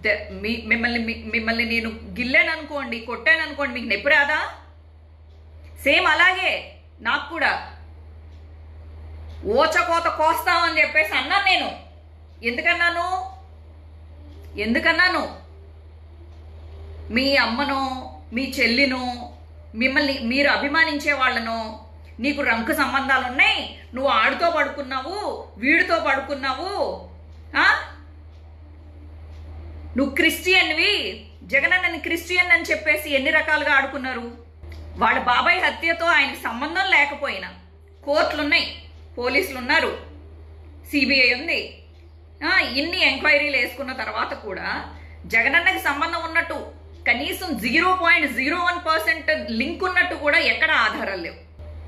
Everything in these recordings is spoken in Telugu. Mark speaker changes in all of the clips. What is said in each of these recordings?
Speaker 1: ద- మీ మిమ్మల్ని మిమ్మల్ని నేను గిల్లాను అనుకోండి కొట్టాను అనుకోండి మీకు నొప్పి రాదా? సేమ్ అలాగే నాకు కూడా. ఓచకోత కోస్తామని చెప్పేసి అన్నాను నేను. ఎందుకన్నాను? ఎందుకన్నాను? మీ అమ్మను మీ చెల్లిను మిమ్మల్ని మీరు అభిమానించే వాళ్ళను నీకు రంకు సంబంధాలు ఉన్నాయి నువ్వు ఆడితో పడుకున్నావు వీడితో పడుకున్నావు నువ్వు క్రిస్టియన్వి? జగనన్నని క్రిస్టియన్ అని చెప్పేసి ఎన్ని రకాలుగా ఆడుకున్నారు? వాళ్ళ బాబాయ్ హత్యతో ఆయనకు సంబంధం లేకపోయినా కోర్టులున్నాయి పోలీసులు ఉన్నారు సిబిఐ ఉంది. ఇన్ని ఎంక్వైరీలు వేసుకున్న తర్వాత కూడా జగనన్నకి సంబంధం ఉన్నట్టు కనీసం zero point zero one percent link ఉన్నట్టు కూడా ఎక్కడ ఆధారాలు లేవు.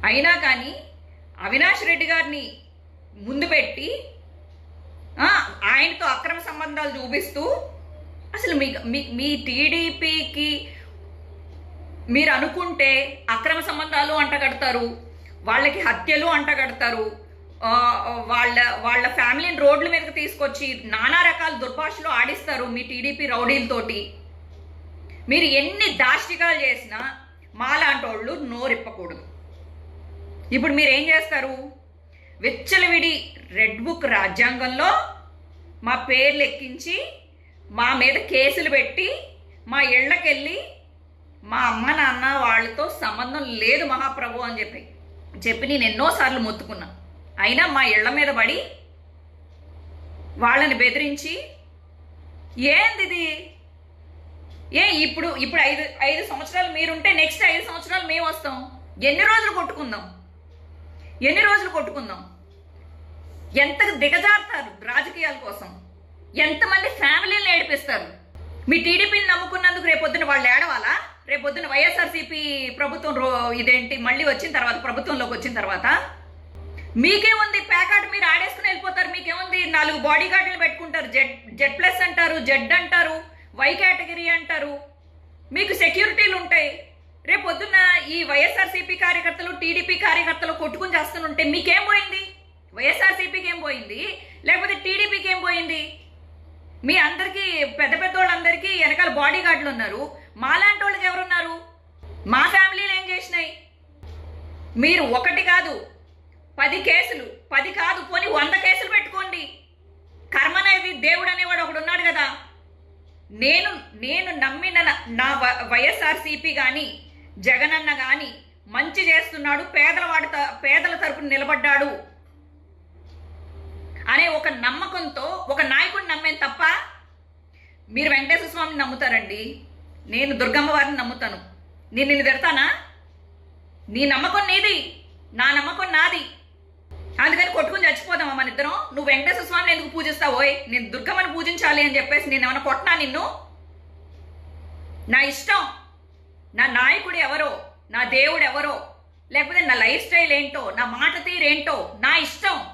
Speaker 1: అయినా కానీ అవినాష్ రెడ్డి గారిని ముందు పెట్టి ఆయనతో అక్రమ సంబంధాలు చూపిస్తూ అసలు మీ మీ- మీ టీడీపీకి మీరు అనుకుంటే అక్రమ సంబంధాలు అంటగడతారు వాళ్ళకి హత్యలు అంటగడతారు వాళ్ళ వాళ్ళ ఫ్యామిలీని రోడ్ల మీదకి తీసుకొచ్చి నానా రకాల దుర్భాషలు ఆడిస్తారు మీ టీడీపీ రౌడీలతోటి. మీరు ఎన్ని దాష్టికాలు చేసినా మాలాంటి వాళ్ళు నోరిప్పకూడదు. ఇప్పుడు మీరు ఏం చేస్తారు? విచ్చలవిడి రెడ్ బుక్ రాజ్యాంగంలో మా పేర్లు ఎక్కించి మా మీద కేసులు పెట్టి మా ఇళ్ళకెళ్ళి మా అమ్మ నాన్న వాళ్ళతో సంబంధం లేదు మహాప్రభు అని చెప్పి చెప్పి నేను ఎన్నోసార్లు మొత్తుకున్నా. అయినా మా ఇళ్ళ మీద పడి వాళ్ళని బెదిరించి ఏంది ఇది? ఏ ఇప్పుడు ఇప్పుడు ఐదు ఐదు సంవత్సరాలు మీరుంటే నెక్స్ట్ ఐదు సంవత్సరాలు మేము వస్తాం. ఎన్ని రోజులు కొట్టుకుందాం? ఎన్ని రోజులు కొట్టుకుందాం? ఎంత దిగజారుతారు రాజకీయాల కోసం? ఎంతమంది ఫ్యామిలీని ఏడిపిస్తారు? మీ టీడీపీని నమ్ముకున్నందుకు రేపొద్దున వాళ్ళు ఏడవాలా? రేపొద్దున వైఎస్ఆర్సీపీ ప్రభుత్వం రో ఇదేంటి మళ్ళీ వచ్చిన తర్వాత ప్రభుత్వంలోకి వచ్చిన తర్వాత? మీకేముంది? ప్యాకాట్ మీరు ఆడేసుకుని వెళ్ళిపోతారు. మీకేముంది? నాలుగు బాడీ గార్డులు పెట్టుకుంటారు. జెడ్ జెడ్ ప్లస్ అంటారు జెడ్ అంటారు వై కేటగిరీ అంటారు. మీకు సెక్యూరిటీలు ఉంటాయి. రేపు పొద్దున్న ఈ వైఎస్ఆర్సీపీ కార్యకర్తలు టీడీపీ కార్యకర్తలు కొట్టుకుని చేస్తుంటే మీకేం పోయింది? వైఎస్ఆర్సీపీకి ఏం పోయింది? లేకపోతే టీడీపీకి ఏం పోయింది? మీ అందరికీ పెద్ద పెద్ద వాళ్ళందరికీ వెనకాల బాడీ గార్డులు ఉన్నారు. మాలాంటి వాళ్ళకి ఎవరున్నారు? మా ఫ్యామిలీలు ఏం చేసినాయి? మీరు ఒకటి కాదు పది కేసులు పది కాదు పోని వంద కేసులు పెట్టుకోండి. కర్మ అనేది దేవుడు అనేవాడు ఒకడు ఉన్నాడు కదా. నేను నేను నమ్మిన నా- నా వైఎస్ఆర్సీపీ కానీ జగనన్న కానీ మంచి చేస్తున్నాడు పేదల వాడి త- పేదల తరపున నిలబడ్డాడు. అనే ఒక నమ్మకంతో ఒక నాయకుడిని నమ్మేం తప్ప మీరు వెంకటేశ్వర స్వామిని నమ్ముతారండి. నేను దుర్గమ్మ వారిని నమ్ముతాను. నేను నిన్ను తిడతానా? నీ నమ్మకం నీది. నా నమ్మకం నాది. అందుకని కొట్టుకుని చచ్చిపోదామా మన ఇద్దరం? నువ్వు వెంకటేశ్వర స్వామిని ఎందుకు పూజిస్తావోయ్ నేను దుర్గమ్మని పూజించాలి అని చెప్పేసి నేను ఏమైనా కొట్టినా నిన్ను? నా ఇష్టం. నా నాయకుడు ఎవరో నా దేవుడు ఎవరో లేకపోతే నా లైఫ్ స్టైల్ ఏంటో నా మాట తీరేంటో నా ఇష్టం.